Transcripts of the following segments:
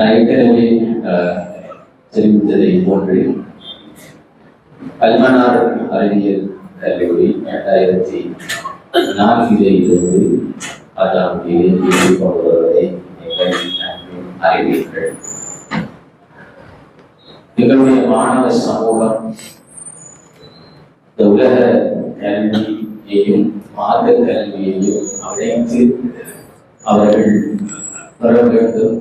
நான் ஏற்கனவே தெரிவித்ததை போன்று கல்மனார் அறிவியல் கல்லூரி இரண்டாயிரத்தி நான்கிலே இருந்து பத்தாம் தேதி இறுதி நீங்கள் அறிவீர்கள். எங்களுடைய மாணவ சமூகம் இந்த உலக கல்வியையும் மார்க்க கல்வியையும் அழைத்து அவர்கள் பெற வேண்டும்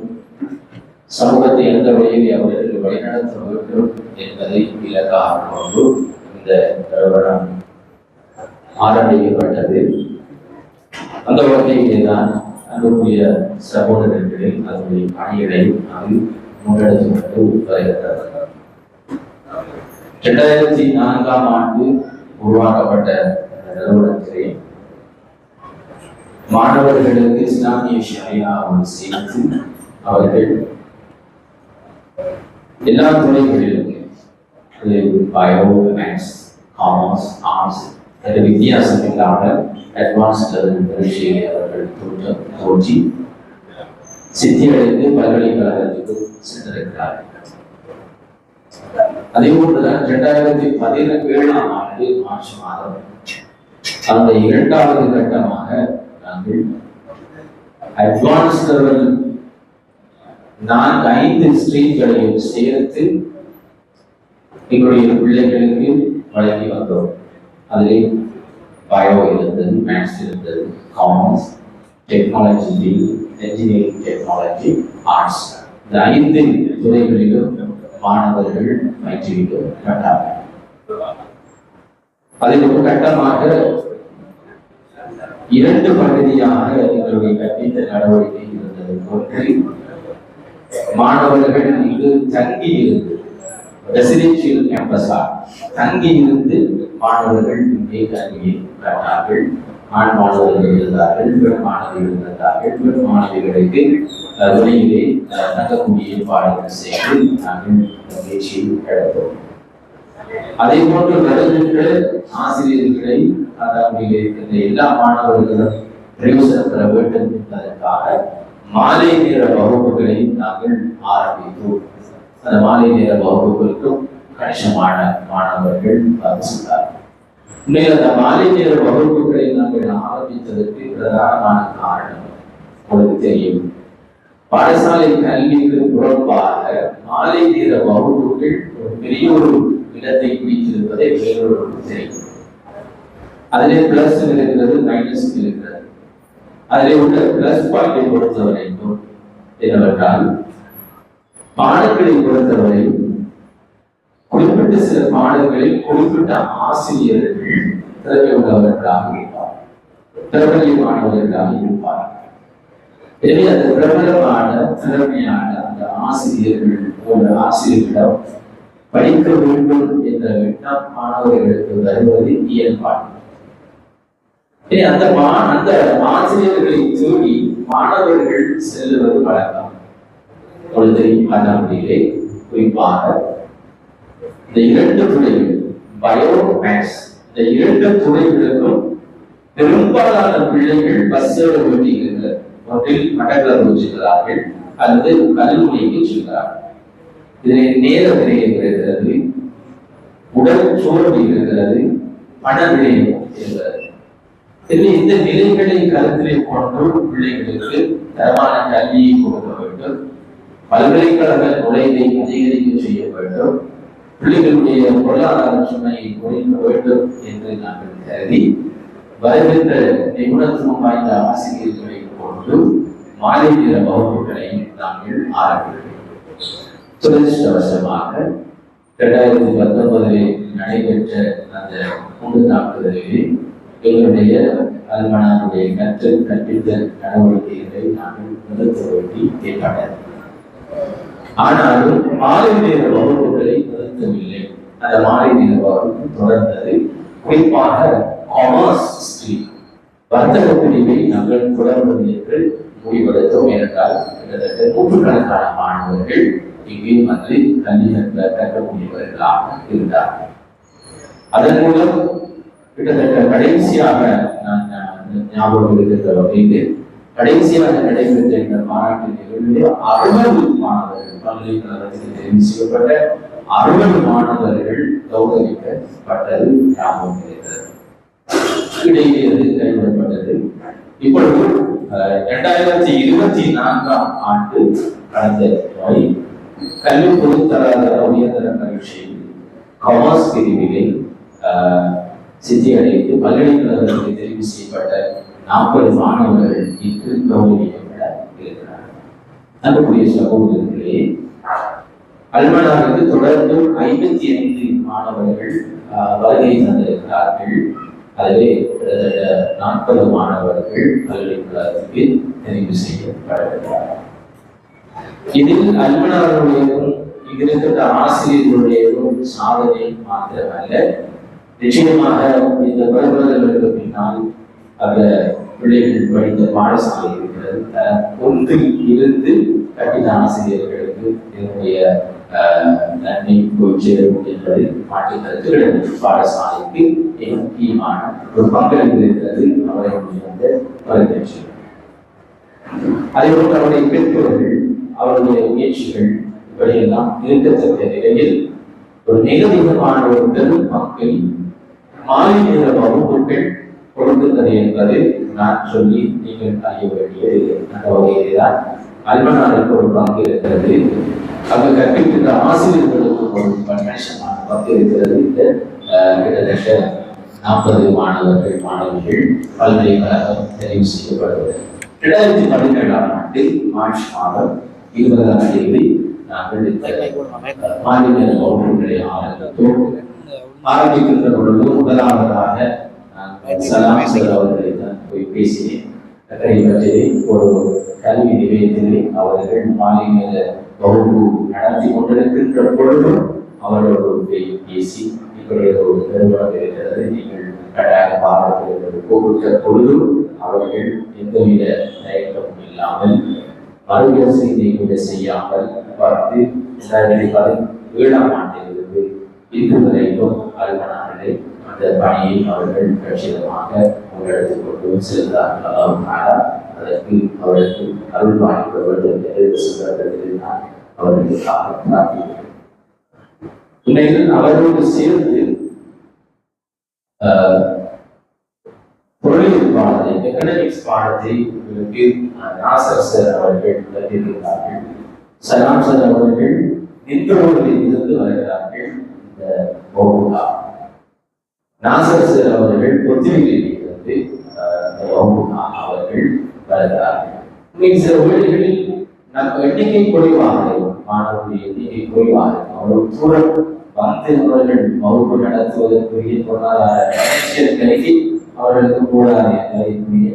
சமூகத்தை எந்த வழியில் அவர்களுக்கு வழிநடத்த வேண்டும் என்பதை இலக்காக கொண்டு இந்த நிறுவனம் ஆரம்பிக்கப்பட்டது. அந்த வகையிலே தான் அன்புக்குரிய சகோதரர்களில் அதனுடைய பணிகளை அது முன்னெடுத்து கொண்டு வருகிறது இரண்டாயிரத்தி நான்காம் ஆண்டு உருவாக்கப்பட்ட இந்த நிறுவனத்திலே மாணவர்களுக்கு இஸ்லாமிய ஷரியாவை சேர்த்து அவர்கள் எல்லா துறைகளிலும் பயோ மேக்ஸ் காமர்ஸ் ஆர்ட்ஸ் என்ற வித்தியாசம் இல்லாமல் அட்வான்ஸ் லெவல் பரீட்சையை அவர்கள் தோற்றம் தோற்றி சித்தியடைந்து பல்கலைக்கழகத்துக்கு சென்றிருக்கிறார்கள். அதே போன்றுதான் இரண்டாயிரத்தி பதினேழாம் ஆண்டு மார்ச் மாதம் அந்த இரண்டாவது கட்டமாக நாங்கள் அட்வான்ஸ் லெவல் நான்கு ஐந்து ஸ்ட்ரீம்களையும் சேர்த்து எங்களுடைய பிள்ளைகளுக்கு வழங்கி வந்தோம். அதிலே பயோ இருந்தது மேத்ஸ் இருந்தது commerce technology engineering technology arts இந்த ஐந்து துறைகளிலும் மாணவர்கள் பயிற்றுவிக்கப்பட்டார்கள் அதில் ஒரு கட்டமாக இரண்டு பகுதியாக எங்களுடைய கற்பித்தல் நடவடிக்கை இருந்தது. ஒன்று மாணவர்கள் இங்கு தங்கி இருந்து ரெசிடென்சியல் கேம்பஸா தங்கி இருந்து மாணவர்கள் இங்கே கல்வியை கற்றார்கள் ஆண் மாணவர்கள் இருந்தார்கள் பெண் மாணவிகள் இருந்தார்கள் பெண் மாணவிகளுக்கு அஹ், வெளியிலே தங்கக்கூடிய ஏற்பாடுகள் செய்து நாங்கள் பயிற்சியை எடுத்தோம் அதே போன்று வருகின்ற ஆசிரியர்களை அதாவது எல்லா மாணவர்களும் பிரயோசனம் பெற வேண்டும் என்பதற்காக மாலை நேர வகுப்புகளை நாங்கள் ஆரம்பித்தோம். அந்த மாலை நேர வகுப்புகளுக்கும் கணிசமான மாணவர்கள் வந்தார்கள் உண்மையில் அந்த மாலை நேர வகுப்புகளை நாங்கள் ஆரம்பித்ததற்கு பிரதானமான காரணம் உங்களுக்கு தெரியும். பாடசாலை கல்விக்கு புறம்பாக மாலை நேர வகுப்புகள் ஒரு பெரிய ஒரு இடத்தை பிடித்திருப்பதை வேறொருவருக்கு தெரியும். அதிலே பிளஸ் இருக்கிறது மைனஸ் இருக்கிறது. அதிலே உள்ள பிளஸ் பாயிண்டை பொறுத்தவரைக்கும் என்னவென்றால் பாடங்களை பொறுத்தவரை குறிப்பிட்ட சில பாடங்களில் குறிப்பிட்ட ஆசிரியர்கள் திறமை உள்ளவர்களாக இருப்பார் பிரபலியமானவர்களாக இருப்பார். எனவே அந்த பிரபலமான திறமையான அந்த ஆசிரியர்கள் போன்ற ஆசிரியர்களிடம் படிக்க வேண்டும் என்ற எண்ணம் மாணவர்களுக்கு வருவது இயல்பாடு இனி அந்த மா அந்த ஆசிரியர்களை தேடி மாணவர்கள் செல்லுவது வழக்கம். பொழுதை அண்ணாமலையிலே குறிப்பாக இந்த இரண்டு துறைகள் பயோ மேக்ஸ் இந்த இரண்டு துறைகளுக்கும் பெரும்பாலான பிள்ளைகள் பஸ்ஸோட ஏற வேண்டியிருக்கிறது ஒன்றில் மடக்கர் வச்சுக்கிறார்கள் அல்லது கல்லூரிக்கு செல்கிறார்கள். இதில் நேர விரயம் இருக்கிறது. உடல் சோர்வு இருக்கிறது. பண விரயம் இருக்கிறது. எனவே இந்த நிலைகளை கருத்திலே கொண்டு பிள்ளைகளுக்கு தரமான கல்வியை கொடுக்க வேண்டும். பல்கலைக்கழக நுழைவை அதிகரிக்க செய்ய வேண்டும். பிள்ளைகளுடைய பொருளாதார சுமையை குறைக்க வேண்டும் என்று நாங்கள் கருதி வருகின்ற நிபுணத்துவம் வாய்ந்த ஆசிரியர்களை கொண்டு மாலை நேர வகுப்புகளை நாங்கள் ஆரம்பிக்கிறோம். துரதிருஷ்டவசமாக இரண்டாயிரத்தி பத்தொன்பதில் நடைபெற்ற அந்த குண்டு தாக்குதலில் எங்களுடைய அல்மனாருடைய கற்றல் கற்பித்தல் நடவடிக்கைகளை நாங்கள் நிறுத்த வேண்டி ஏற்பட்டது ஆனாலும் மாலை நேர வகுப்புகளை நிறுத்தவில்லை. அந்த மாலை நேர வகுப்பு தொடர்ந்தது. குறிப்பாக காமர்ஸ் ஹிஸ்டரி வர்த்தக பிரிவை நாங்கள் தொடர்வது என்று முடிவெடுத்தோம் என்றால் கிட்டத்தட்ட நூற்றுக்கணக்கான மாணவர்கள் இங்கே வந்து கல்வி கற்க கற்கக்கூடியவர்களாக இருந்தார்கள். அதன் மூலம் கிட்டத்தட்ட கடைசியாக நான் ஞாபகம் இருக்கிற வகையில் கடைசியாக நடைபெற்ற இந்த மாநாட்டு நிகழ்வில் அறுபது மாணவர்கள் பல்கலைக்கழகத்தில் தெரிவு செய்யப்பட்ட அறுபது மாணவர்கள் கௌரவிக்கப்பட்டது ஞாபகம் இருக்கிறது. இடையே அது கைவிடப்பட்டது. இப்பொழுது அஹ், இரண்டாயிரத்தி இருபத்தி நான்காம் ஆண்டு கடந்த நோய் கல்வி பொதுத்தராதர உயர்தர பரீட்சையில் காமர்ஸ் பிரிவிலே சித்தி அடைந்து பல்கலைக்கழகத்திற்கு தெரிவு செய்யப்பட்ட நாற்பது மாணவர்கள் இன்று கௌரவிக்கப்பட இருக்கிறார்கள் அன்புக்குரிய சகோதரர்களே அல்மனாருக்கு தொடர்ந்து ஐம்பத்தி ஐந்து மாணவர்கள் வருகை தந்திருக்கிறார்கள். அதிலே கிட்டத்தட்ட நாற்பது மாணவர்கள் பல்கலைக்கழகத்திற்கு தெரிவு செய்யப்பட்டிருக்கிறார்கள் இதில் அல்மனாருடையதும் இங்கிருக்கின்ற ஆசிரியர்களுடையதும் சாதனை மாத்திரமல்ல. நிச்சயமாக இந்த வருவதற்கு பின்னால் அந்த பிள்ளைகள் படித்த பாடசாலை இருக்கிறது. ஒன்றில் இருந்து கட்டிட ஆசிரியர்களுக்கு என்னுடைய நன்மை போய் சேரும் என்பது மாற்று கருத்துக்கள் பாடசாலைக்கு முக்கியமான ஒரு பங்களிப்பு இருக்கிறது. அவரை வந்து வரவேற்று அதேபோல் அவருடைய பெற்றோர்கள் அவருடைய முயற்சிகள் இப்படியெல்லாம் இருக்கத்தக்க நிலையில் ஒரு நிகழ்விகமான ஒரு பெரும் பங்கை மாலை வகுப்புகள் கொடுக்கின்றது என்பது நான் சொல்லி நீங்கள் அறிய வேண்டியது. அந்த வகையில்தான் அல்மனாருக்கு ஒரு பங்கு இருக்கிறது. அங்கு கற்பிக்கின்ற ஆசிரியர்களுக்கு ஒரு கணிசமான பங்கு இருக்கிறது. இந்த கிட்டத்தட்ட நாற்பது மாணவர்கள் மாணவிகள் பல்கலைக்கழகம் தெரிவு செய்யப்படுவது இரண்டாயிரத்தி பதினேழாம் ஆண்டு மார்ச் மாதம் இருபதாம் தேதி நாங்கள் இந்த மாநில வகுப்புகளை ஆரம்பித்தோம். ஆரம்பிக்கின்ற பொழுது முதலாவதாக நான் சலாம் அவர்களை தான் போய் பேசினேன். ஒரு கல்வி நிலையத்திலே அவர்கள் மாலை நேர வகுப்பு நடத்தி கொண்டிருக்கின்ற பொழுதும் அவரோடு போய் பேசி இப்படி ஒரு நிறுவனம் இருக்கிறது. நீங்கள் கட்டாய பாராட்டுகிறது கூப்பிட்ட பொழுதும் அவர்கள் எந்தவித தயக்கமும் இல்லாமல் மறுவரிசை கூட செய்யாமல் பார்த்து இரண்டாயிரத்தி பதினேழாம் ஆண்டிலிருந்து இன்று வரைக்கும் அலுவலர்களே அந்த பணியை அவர்கள் கட்சிதமாக முன்னெடுத்துக் கொண்டு செல்கிறார்கள். அதற்கு அவர்களுக்கு அருள் வாய்க்க வேண்டும் என்று சொல்வதற்கு நான் அவர்களுக்காக பிரார்த்திக்கிறேன் உண்மையில் அவரோடு சேர்ந்து தொழில் பாடத்தை எக்கனாமிக்ஸ் பாடத்தை உங்களுக்கு நாசர் சார் அவர்கள் கற்பிக்கிறார்கள் சலாம் சார் அவர்கள் நின்றோடு இருந்து வருகிறார்கள். இந்த வகுப்பா? நாசர் சார் அவர்கள் பொத்துவிலில் இருந்து ஆஹ், அவர்கள் வருகிறார்கள் இன்னைக்கு சில வேளைகளில் நம்ம எண்ணிக்கை குறைவாக இருக்கும். மாணவர்களுடைய எண்ணிக்கை குறைவாக இருக்கும். அவ்வளவு தூரம் வந்து அவர்கள் வகுப்பு நடத்துவதற்குரிய பொருளாதார கணக்கு அவர்களுக்கு கூடாது என்பதற்குரிய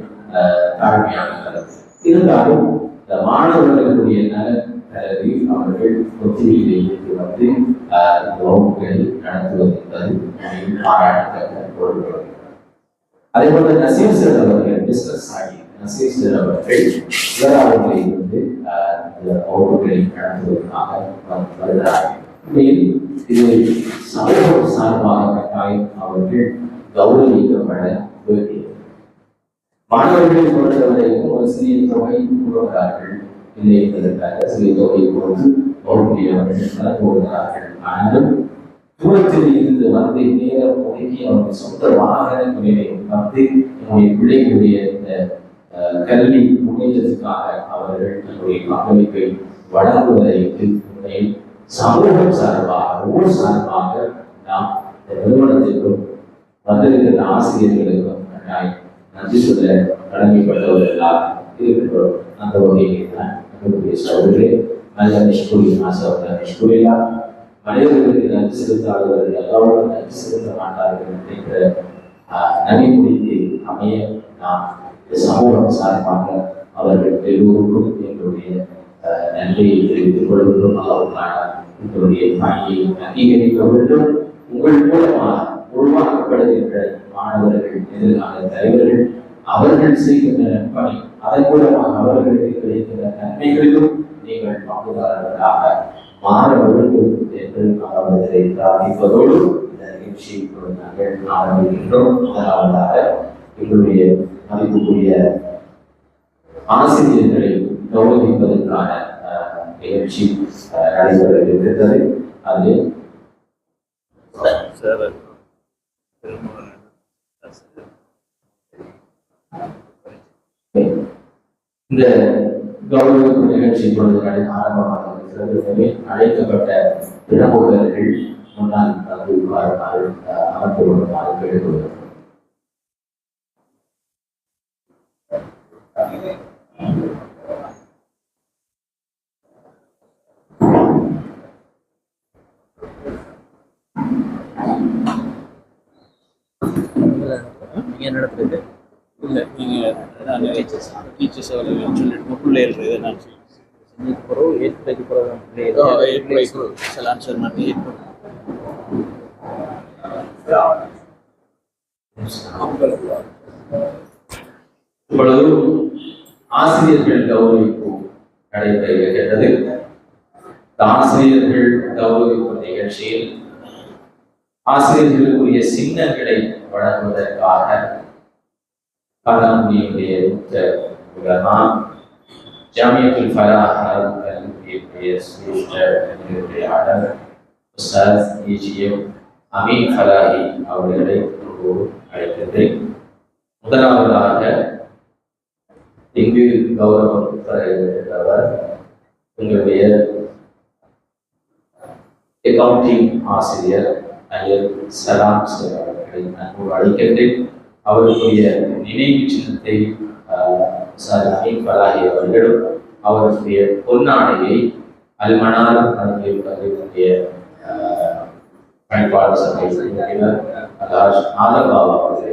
தாழ்மையான கருத்து. இருந்தாலும் இந்த மாணவர்களுடைய நல கருதி அவர்கள் ஒத்திகையிலே வந்து ஆஹ், நடத்துவது என்பது பாராட்டத்தக்க ஒரு அதே போல நசீர் சார் அவர்கள் பிசினஸ் ஆகி நசீர் சார் அவர்கள் இவராளர்களை வந்து ஆஹ், வகுப்புகளை நடத்துவதற்காக வருகிறார்கள் உண்மையில் இது சமூக சார்பாக கட்டாயம் அவர்கள் கௌரவிக்கப்பட வேண்டியது. மாணவர்களை பொறுத்தவரைக்கும் ஒரு சிறிய தொகை கொடுக்கிறார்கள். இல்லை என்பதற்காக சிறிய தொகை கொடுத்து வகுப்பில் அவர்கள் கலந்து கொள்கிறார்கள் ஆனாலும் தூரத்தில் இருந்து வந்து நேரம் ஒதுக்கி அவருடைய சொந்த வாகனங்களிலே வந்து நம்முடைய பிள்ளைகளுடைய இந்த கல்வி முன்னேற்றத்துக்காக அவர்கள் தன்னுடைய பங்களிப்பை வழங்குவதை உண்மையில் சமூகம் சார்பாக ஊர் சார்பாக நாம் இந்த நிறுவனத்திற்கும் வந்திருக்கிற ஆசிரியர்களுக்கும் கட்டாயம் நன்றி சொல்ல கடமைப்பட்டவர்களாக இருக்கிறோம் அந்த வகையில் தான் நம்முடைய சகோதரே நல்ல நிஷ்குலி ஆசை நிஷ்குலியா மனிதர்களுக்கு நன்றி செலுத்தாதவர்கள் எல்லாரும் நன்றி செலுத்த மாட்டார்கள் என்ற ஆஹ், நடைமுறைக்கு அமைய நாம் சமூகம் சார்பாக அவர்கள் எல்லோருக்கும் எங்களுடைய நன்றியை தெரிவித்துக் கொள்கிறோம் அவர்களான உங்களுடைய பணியை அங்கீகரிக்க வேண்டும். உங்கள் மூலமாக உருவாக்கப்படுகின்ற மாணவர்கள் எதிர்கால தலைவர்கள் அவர்கள் செய்கின்ற பணி அதன் மூலமாக அவர்களுக்கு கிடைக்கின்ற நன்மைகளிலும் நீங்கள் பங்குதாரர்களாக மாற வேண்டும் என்று அவர்களை பிரார்த்திப்பதோடு இந்த நிகழ்ச்சியை இப்பொழுது நாங்கள் ஆரம்பிக்கின்றோம் முதலாவதாக எங்களுடைய மதிப்புக்குரிய ஆசிரியர்களை கௌரவிப்பதற்கான நிகழ்ச்சி நடைபெற அது இந்த கௌரவிப்பு நிகழ்ச்சி இப்பொழுது ஆரம்பமாக இருக்கிறது அழைக்கப்பட்ட பிரமுகர்கள் முன்னால் வந்து உட்காருமாறு அஹ், அமர்ந்து கொள்ளுமாறு கேட்டுக்கொள்கிறோம் நீங்கள் நடத்துறது இல்லை நீங்கள் நான் டீச்சர்ஸ் அவர்கள் சொல்லிட்டு பிள்ளைகள் இப்பொழுது ஆசிரியர்கள் கௌரவிப்பு நடைபெற இருக்கின்றது ஆசிரியர்கள் கௌரவிப்பு நிகழ்ச்சியில் ஆசிரியர்களுக்குரிய சின்னங்களை வழங்குவதற்காக கலாமுடியுடைய உலமா ஜாமியத்துல் ஃபலாஹ் கல்லூரியுடைய சிரேஷ்ட நிலையாளர் உஸ்தாத் ஏஜிஎம் அமீன் ஃபலாஹி அவர்களை அன்போடு அழைக்கின்றேன் முதலாவதாக இங்கு கௌரவம் பெற இருக்கின்றவர் உங்களுடைய அக்கவுண்டிங் ஆசிரியர் ஐயர் சலாம் சார் அவர்களை அன்போடு அழைக்கின்றேன் அவருடைய நினைவு சின்னத்தை ஆஹ், சார் அவர்களும் அவருடைய பொன்னாடையை அல்மனார் அவர்களுடைய கல்லூரியுடைய பணிப்பாளர் சபை தலைவர் அலாஷ் ஆலபாபா அவர்களை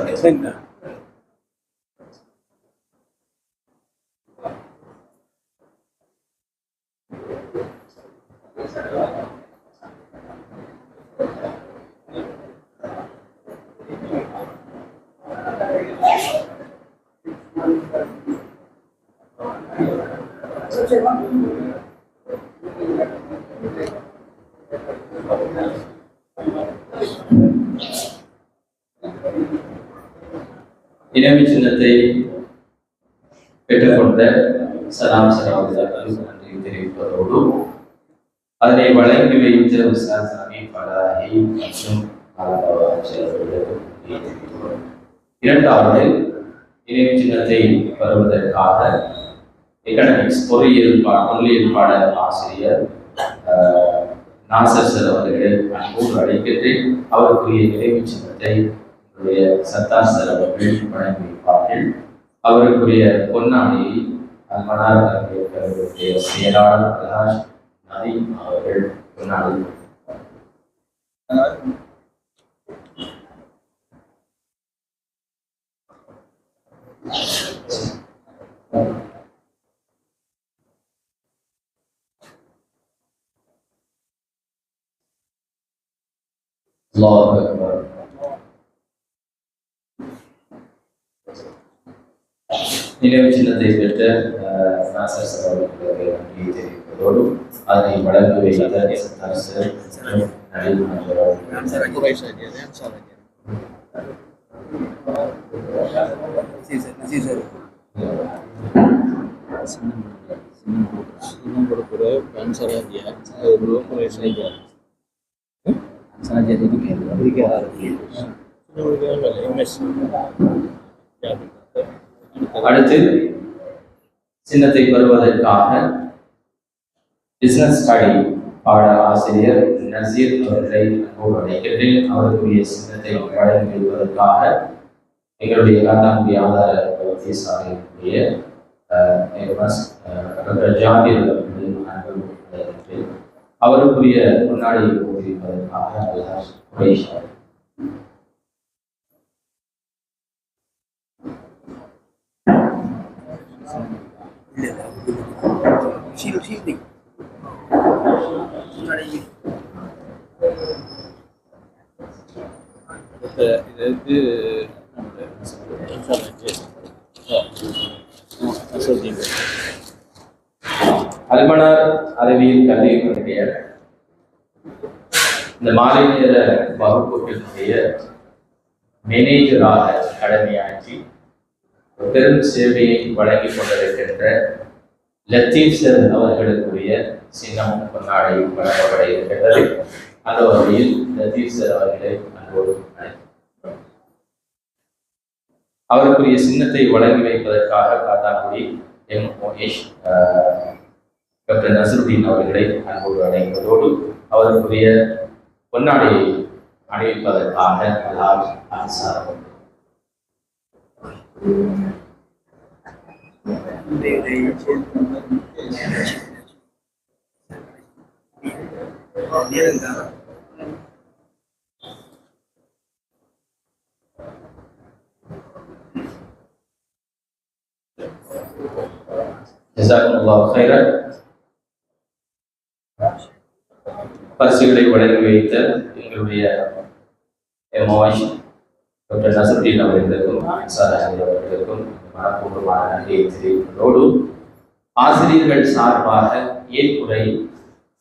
அழைக்கின்றேன். ஆ நினைவு சின்னத்தை பெற்றுக்கொண்ட சலாம் சலாவுக்கு நன்றி தெரிவிப்பதோடு அதனை வழங்கி வைத்த உஸ்தாத் பலாகி மற்றும் இரண்டாவது நினைவு சின்னத்தை பெறுவதற்காக எக்கனாமிக்ஸ் பொறியியல் பா பொருளியல் பாட ஆசிரியர் ஆஹ், நாசர் சார் அவர்களை அன்போடு அழைக்கின்றேன். அவருக்குரிய நினைவு சின்னத்தை என்னுடைய சத்தார் சார் அவர்கள் வழங்கி வைப்பார்கள் அவருக்குரிய பொன்னாடியை மன்னார் கல்வியுடைய செயலாளர் பிரகாஷ் நதீம் அவர்கள் பொன்னாடி அல்லாஹ் அக்பர். நினைவு சின்னத்தை பெற்ற அஹ், நாசர் சார் அவர்களுக்கு நன்றி தெரிவிப்பதோடு அதனை வழங்கி வைத்த அரசு நடைபெறும் அடுத்து சின்னத்தை பெறுவதற்காக பிசினஸ் ஸ்டடி பாட ஆசிரியர் நசீர் அவர்களை அன்போடு அழைக்கிறேன். அவருக்குரிய சின்னத்தை வழங்கி வைப்பதற்காக எங்களுடைய காத்தாங்குடி ஆதார வைத்தியசாலையினுடைய அஹ், எம்எஸ், ஜாபீர் அவருக்குரிய முன்னாடி போதிப்பதற்காக அல்லாஹ் குறைஷா அவர்கள். இந்த இதுக்கு சொல்றீங்க அல்மனார் அறிவியல் கல்வியினுடைய இந்த மாலை நேர வகுப்புகளுடைய மேனேஜராக கடமையாற்றி பெரும் சேவையை வழங்கிக் கொண்டிருக்கின்ற லத்தீப் சார் அவர்களுக்குரிய சின்னமும் பொன்னாடையும் வழங்கப்பட இருக்கின்றது அந்த வகையில் லத்தீப் சார் அவர்களை அன்போடு அவருக்குரிய சின்னத்தை வழங்கி வைப்பதற்காக காத்தாக்குடி எம் மோகேஷ் ஆஹ், டாக்டர் நசருதீன் அவர்களை அன்போடு அழைப்பதோடு அவருக்குரிய பொன்னாடையை அணிவிப்பதற்காக அல்லாஹ் ஆசாரம் Thank you. ஜஸாக்குமுல்லாஹ் ஹைரன் பரிசுகளை வழங்கி வைத்த எங்களுடைய எம்ஓஎஸ் டாக்டர் நசருddin அவர்களுக்கும் அன்சார் அவர்களுக்கும் மனப்பூர்வமான நன்றியை தெரிவிப்பதோடு ஆசிரியர்கள் சார்பாக ஏற்புரை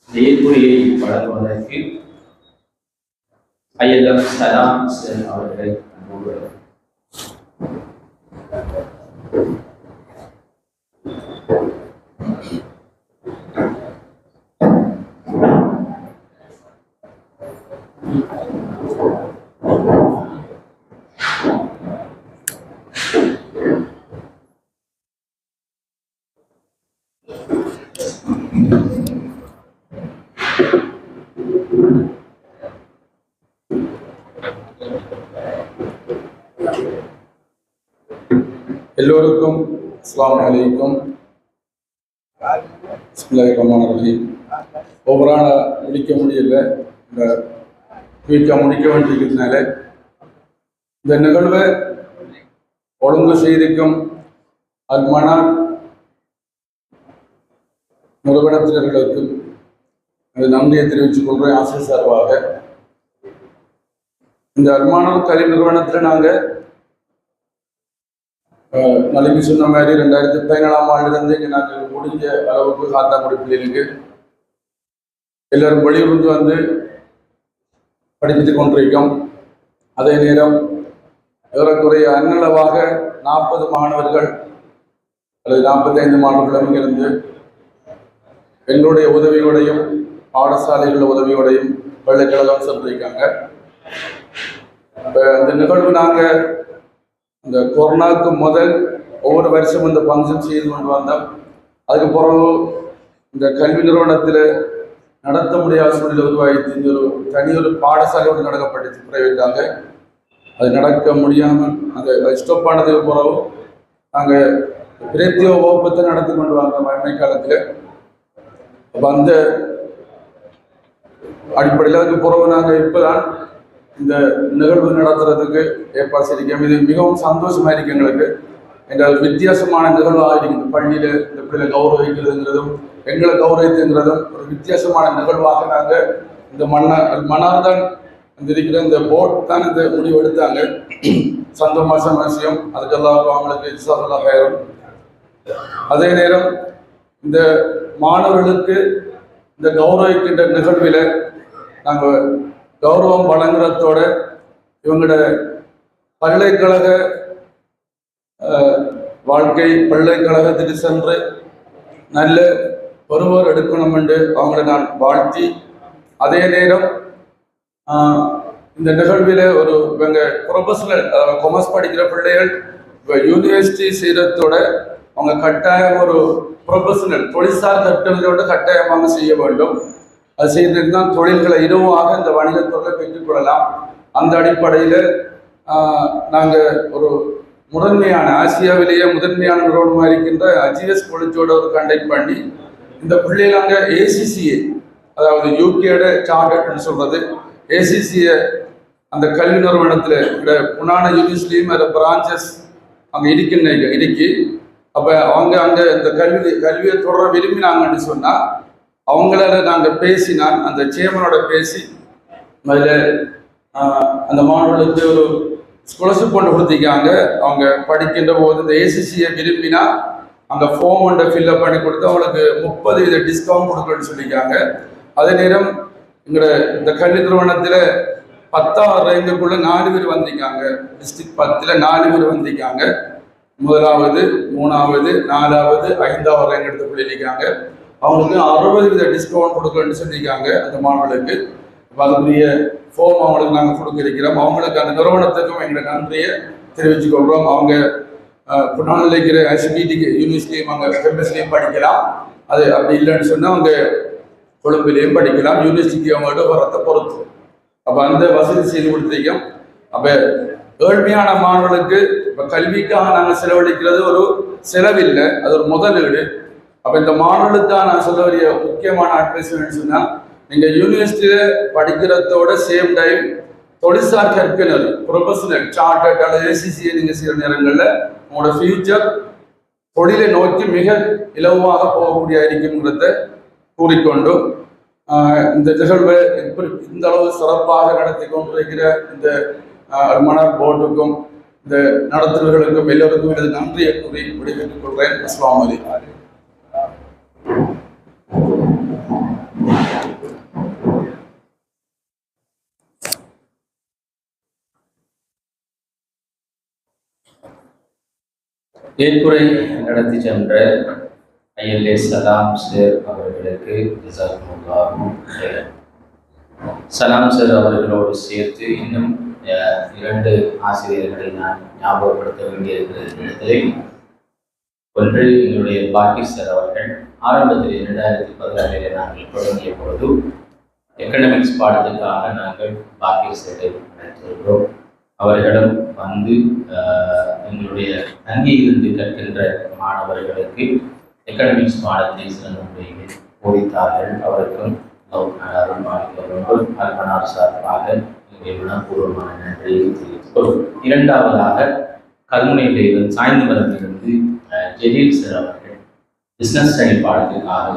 இந்த ஏற்புரையை வழங்குவதற்கு ஐயகம் சலாம் அவர்களை அன்போடு எல்லோருக்கும் அஸ்லாம் வலைக்கும் ரஹீம். ஓவரான முடிக்க முடியல. இந்த குயிக்காக முடிக்க வேண்டியிருக்கிறதுனால இந்த நிகழ்வை ஒழுங்கு செய்திருக்கும் அல்மனா நிறுவனத்தினர்களுக்கும் அது நன்றியை தெரிவித்துக் கொள்கிறேன் ஆசிரியர் சார்பாக. இந்த அல்மானல் கல்வி நிறுவனத்தில் நாங்கள் நளினி சொன்ன மாதிரி ரெண்டாயிரத்தி பதினேழாம் ஆண்டுலேருந்து இங்கே நாங்கள் முடிஞ்ச அளவுக்கு காத்தாங்குடி பிள்ளைகளுக்கு எல்லாரும் வெளியிருந்து வந்து படிப்பித்துக் கொண்டிருக்கோம். அதே நேரம் ஏறக்குறைய அன்னளவாக நாற்பது மாணவர்கள் அல்லது நாற்பத்தைந்து மாணவர்களும் இங்கிருந்து எங்களுடைய உதவியோடையும் பாடசாலைகள் உதவியோடையும் பள்ளிக்கழகம் சென்றிருக்காங்க. இப்போ இந்த நிகழ்வு நாங்கள் இந்த கொரோனாவுக்கு முதல் ஒவ்வொரு வருஷம் இந்த ஃபங்க்ஷன் செய்து கொண்டு வந்தோம் அதுக்கு பிறகு இந்த கல்வி நிறுவனத்தில் நடத்த முடியாத சூழ்நிலை உருவாகிட்டு இந்த ஒரு தனி ஒரு பாடசாலை ஒன்று நடக்கப்பட்டுச்சு பிரைவேட்டாங்க அது நடக்க முடியாமல் அந்த ஸ்டாப் ஆனதுக்கு பிறகு நாங்கள் பிரத்தியோ வகுப்பத்தை நடத்தி கொண்டு வந்தோம் மழை காலத்தில் அப்போ அந்த அடிப்படையில் அதுக்கு பிறகு நாங்கள் இப்போதான் இந்த நிகழ்வு நடத்துறதுக்கு ஏற்பாடு செய்திருக்கோம் இது மிகவும் சந்தோஷமாக இருக்கு எங்களுக்கு. எங்கள் வித்தியாசமான நிகழ்வாக இருக்குது பள்ளியில் இந்த பிள்ளை கௌரவிக்கிறதுங்கிறதும் எங்களை கௌரவித்துங்கிறதும் ஒரு வித்தியாசமான நிகழ்வாக நாங்கள் இந்த மன்ன மன்னார் தான் இந்த இருக்கிற இந்த போர்ட் தான் இந்த முடிவு எடுத்தாங்க. சந்தோஷம் விஷயம் அதுக்கெல்லாம் அவங்களுக்கு இன்சாஃபுல்லாஹ் ஆயிரும் அதே நேரம் இந்த மாணவர்களுக்கு இந்த கௌரவிக்கின்ற நிகழ்வில் நாங்கள் கௌரவம் வழங்குறதோட இவங்களோட பல்கலைக்கழக வாழ்க்கை பல்கலைக்கழகத்துக்கு சென்று நல்ல ஒருவர் எடுக்கணும் என்று அவங்களை நான் வாழ்த்தி அதே நேரம் இந்த நிகழ்வில் ஒரு இவங்க ப்ரொஃபஷனல் கொமர்ஸ் படிக்கிற பிள்ளைகள் இப்போ யூனிவர்சிட்டி செய்கிறதோட அவங்க கட்டாயம் ஒரு ப்ரொஃபஷனல் தொழிற்சார் கட்டளையோட கட்டாயமாக செய்ய வேண்டும். அது செய்ததுக்கு தான் தொழில்களை இரவாக இந்த வணிகத்துறையில் பெற்றுக்கொள்ளலாம் அந்த அடிப்படையில் நாங்கள் ஒரு முதன்மையான ஆசியாவிலேயே முதன்மையான நிறுவனமாக இருக்கின்ற அஜிஎஸ் பொலிச்சோட ஒரு கண்டக்ட் பண்ணி இந்த பிள்ளைகள் அங்கே ஏசிசிஏ அதாவது யூகேட சார்டர்ட்னு சொல்கிறது ஏசிசிஏ அந்த கல்வி நிறுவனத்தில் இந்த புனான யூனிவர்சிட்டியும் அதில் பிரான்ச்சஸ் அங்கே இருக்கின்ற இருக்கு. அப்போ அவங்க அங்கே இந்த கல்வி கல்வியை தொடர விரும்பினாங்கன்னு சொன்னால் அவங்களால நாங்கள் பேசினால் அந்த சேமனோட பேசி அதில் அந்த மாணவர்களுக்கு ஒரு ஸ்காலர்ஷிப் கொண்டு கொடுத்திருக்காங்க. அவங்க படிக்கின்ற போது இந்த ஏசிசியை விரும்பினா அந்த ஃபார்ம் ஒன்றை ஃபில்அப் பண்ணி கொடுத்து அவங்களுக்கு முப்பது வித டிஸ்கவுண்ட் கொடுக்கணும்னு சொல்லியிருக்காங்க. அதே நேரம் எங்களோட இந்த கல்வி நிறுவனத்தில் பத்தாவது ரேங்குக்குள்ள நாலு பேர் வந்திருக்காங்க. டிஸ்ட்ரிக்ட் பத்தில் நாலு பேர் வந்திருக்காங்க. முதலாவது மூணாவது நாலாவது ஐந்தாவது ரேங்க் எடுத்து சொல்லியிருக்காங்க அவங்களுக்கு அறுபது வித டிஸ்கவுண்ட் கொடுக்கணும்னு சொல்லியிருக்காங்க அந்த மாணவர்களுக்கு. அப்ப அதுக்குரிய ஃபோம் அவங்களுக்கு நாங்கள் கொடுக்க இருக்கிறோம் அவங்களுக்கு அந்த நிறுவனத்துக்கும் எங்களை நன்றியை தெரிவித்துக் கொள்கிறோம் அவங்க புனானில் இருக்கிற ஐசிபிடிக்கு யூனிவர்சிட்டியும் அங்கே எம்எஸ்லேயும் படிக்கலாம். அது அப்படி இல்லைன்னு சொன்னால் அவங்க கொழும்பிலையும் படிக்கலாம். யூனிவர்சிட்டிக்கு அவங்கள்ட்ட வரத்தை பொறுத்து. அப்போ அந்த வசதி செய்து கொடுத்துருக்கோம். அப்போ ஏழ்மையான மாணவர்களுக்கு இப்போ கல்விக்காக நாங்கள் செலவழிக்கிறது ஒரு செலவில்லை. அது ஒரு முதலீடு. அப்போ இந்த மாணவர்களுக்காக நான் சொல்ல வேண்டிய முக்கியமான அட்வைஸ் என்னன்னு சொன்னால் நீங்கள் யூனிவர்சிட்டியில் படிக்கிறதோட சேம் டைம் தொழிற்சார் கற்பினர் ப்ரொஃபஷனல் சார்ட்டர்ட் அல்லது ஏசிசியை நீங்கள் செய்கிற நேரங்களில் உங்களோட ஃபியூச்சர் தொழிலை நோக்கி மிக இலவாக போகக்கூடிய இருக்குங்கிறத கூறிக்கொண்டு இந்த நிகழ்வை எப்படி இந்த அளவு சிறப்பாக நடத்தி கொண்டிருக்கிற இந்த மணர் மணல் போர்டுக்கும் இந்த நடத்துவர்களுக்கும் எல்லோருக்கும் எனது நன்றியை கூறி விடைபெற்றுக் கொள்கிறேன். அஸ்லாம் வலைக்கம் ஏற்புரை நடத்தி சென்ற ஐஎல்ஏ சலாம் சேர் அவர்களுக்கு சலாம் சேர் அவர்களோடு சேர்த்து இன்னும் இரண்டு ஆசிரியர்களை நான் ஞாபகப்படுத்த வேண்டியிருக்கிறது இந்த ஒன்று எங்களுடைய பாக்கி சார் அவர்கள். ஆரம்பத்தில் இரண்டாயிரத்தி பதினாறில் நாங்கள் தொடங்கிய பொழுது எக்கனாமிக்ஸ் பாடத்துக்காக நாங்கள் பாக்கி சேரை நடத்தியிருக்கிறோம். அவர்களும் வந்து எங்களுடைய தங்கியிருந்து கற்கின்ற மாணவர்களுக்கு எக்கனாமிக்ஸ் பாடத்தை சிறந்த முறையில் போதித்தார்கள். அவருக்கும் அல்பனார் சார்பாக இங்கே உணர்வுபூர்வமான நன்றியை தெரிவித்துக் கொள்கிறோம். இரண்டாவதாக கல்முனையிலிருந்து சாய்ந்தமரத்திலிருந்து அஹ், ஜெலீல் சார் அவர்கள் பிஸ்னஸ் ஸ்டடி பாடத்திற்காக